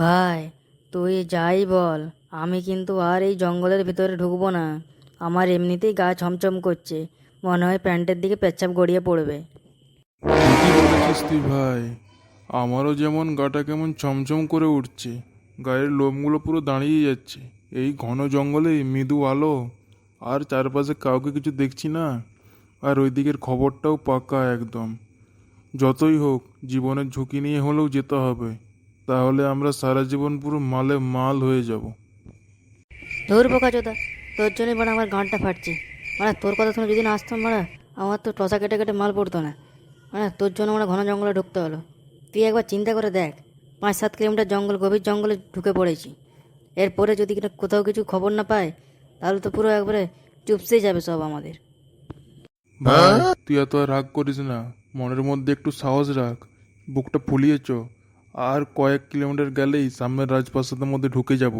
ভাই, তুই যাই বল, আমি কিন্তু আর এই জঙ্গলের ভিতরে ঢুকবো না। আমার এমনিতেই গা ছমছম করছে, মনে হয় প্যান্টের দিকে পেচ্ছাপ গড়িয়ে পড়বে। ভাই, আমারও যেমন গাটা কেমন ছমছম করে উঠছে, গায়ের লোমগুলো পুরো দাঁড়িয়ে যাচ্ছে, এই ঘন জঙ্গলে মৃদু আলো, আর চারপাশে কাউকে কিছু দেখছি না, আর ওই দিকের খবরটাও পাকা একদম। যতই হোক, জীবনের ঝুঁকি নিয়ে হলেও যেতে হবে। তাহলে আমরা সারা জীবন পুরো মালে মাল হয়ে যাব। ধর বোকা চোদা তোর জন্যই মানে আমার গানটা ফাটছে। মানে তোর কথা শুনে যদি না আসতাম মানে আমার তো টসা কেটে কেটে মাল পড়তো না। মানে তোর জন্য মানে ঘন জঙ্গলে ঢুকতে হলো। তুই একবার চিন্তা করে দেখ পাঁচ সাত কিলোমিটার জঙ্গল গভীর জঙ্গলে ঢুকে পড়েছি। এরপরে যদি কিনা কোথাও কিছু খবর না পায় তাহলে তো পুরো একবারে চুপসেই যাবে সব আমাদের। ভাই তুই এত রাগ করিস না। মনের মধ্যে একটু সাহস রাখ। বুকটা ফুলিয়েছ। আর কয়েক কিলোমিটার গেলেই সামনের রাজপ্রাসাদের মধ্যে ঢুকে যাব।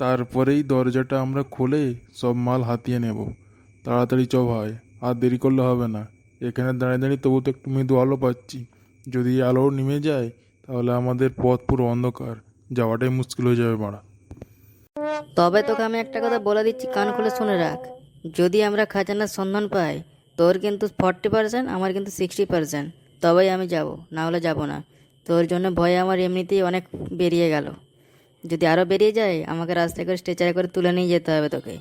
তারপরেই দরজাটা আমরা খুলে সব মাল হাতিয়ে নেব। তাড়াতাড়ি চ ভাই, আর দেরি করলে হবে না। এখানে দাঁড়িয়ে দাঁড়িয়ে তবু তো একটু মৃদু আলো পাচ্ছি। যদি আলো নেমে যায়, তাহলে আমাদের পথ পুরো অন্ধকার। যাওয়াটাই মুশকিল হয়ে যাবে মারা। তবে তোকে আমি একটা কথা বলে দিচ্ছি, কান খুলে শুনে রাখ। যদি আমরা খাজানার সন্ধান পাই, তোর কিন্তু ফর্টি পার্সেন্ট আমার কিন্তু সিক্সটি পার্সেন্ট তবেই আমি যাব, না হলে যাব না। তোর জন্য ভয় আমার এমনিতেই অনেক বেরিয়ে গেল। যদি আরও বেরিয়ে যায়, আমাকে রাস্তায় করে স্ট্রেচারে করে তুলে নিয়ে যেতে হবে তোকে।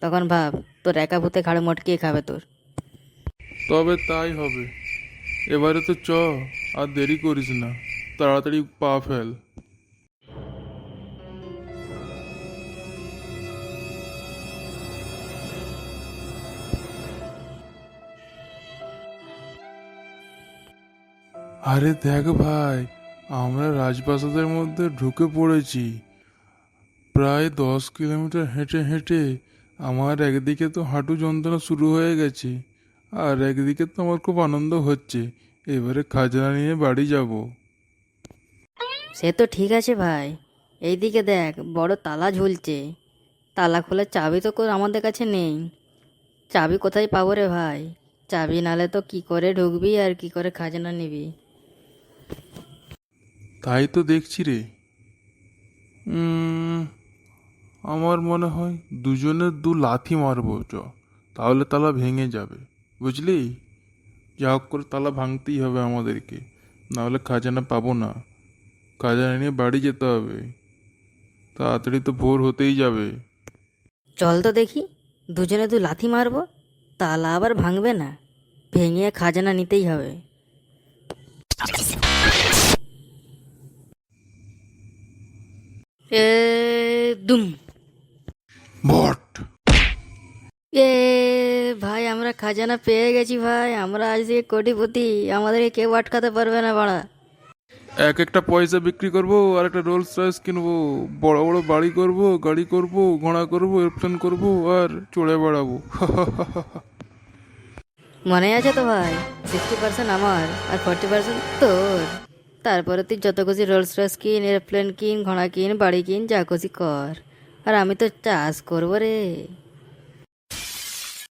তখন ভাব, তোর একা ভূতে ঘাড়ে মটকিয়ে খাবে তোর। তবে তাই হবে। এবারে তো চ, আর দেরি করিস না। তাড়াতাড়ি পা ফেল। আরে দেখ ভাই, আমরা রাজপ্রাসাদের মধ্যে ঢুকে পড়েছি। প্রায় দশ কিলোমিটার হেঁটে হেঁটে আমার একদিকে তো হাঁটু যন্ত্রণা শুরু হয়ে গেছে, আর একদিকে তো আমার খুব আনন্দ হচ্ছে। এবারে খাজনা নিয়ে বাড়ি যাব। সে তো ঠিক আছে ভাই। এইদিকে দেখ, বড় তালা ঝুলছে। তালা খোলার চাবি তো আমাদের কাছে নেই। চাবি কোথায় পাবো রে ভাই? চাবি নালে তো কি করে ঢুকবি আর কি করে খাজনা নিবি? তাই তো দেখছি রে। আমার মনে হয় দুজনে দু লাথি মারবো চ, তাহলে তালা ভেঙে যাবে। বুঝলি? যা হোক করে তালা ভাঙতেই হবে আমাদেরকে, নাহলে খাজানা পাবো না। খাজানা নিয়ে বাড়ি যেতে হবে। তাড়াতাড়ি তো ভোর হতেই যাবে। চল তো দেখি, দুজনে দু লাথি মারবো, তালা আবার ভাঙবে না, ভেঙে খাজানা নিতেই হবে। দুম। ভট এ ভাই আমরা খাজানা পেয়ে গেছি ভাই। আমরা আজ থেকে কোটিপতি। আমাদেরকে কেউ আটকাতে পারবে না বাড়া। এক একটা পয়সা বিক্রি করব আর একটা রোলস রয়েস কিনবো। বড় বড় বাড়ি করব গাড়ি করব ঘোড়া করব এরোপ্লেন করব আর চড়ে বেড়াবো। মনে আছে তো ভাই সিক্সটি পার্সেন্ট আমার আর ফর্টি পার্সেন্ট তোর। তারপরে তুই যত খুশি রোলস রয়েস কিন এরোপ্লেন কিন, ঘোড়া কিন, বাড়ি কিন, যা খুশি কর। আর আমি তো চাষ করব রে।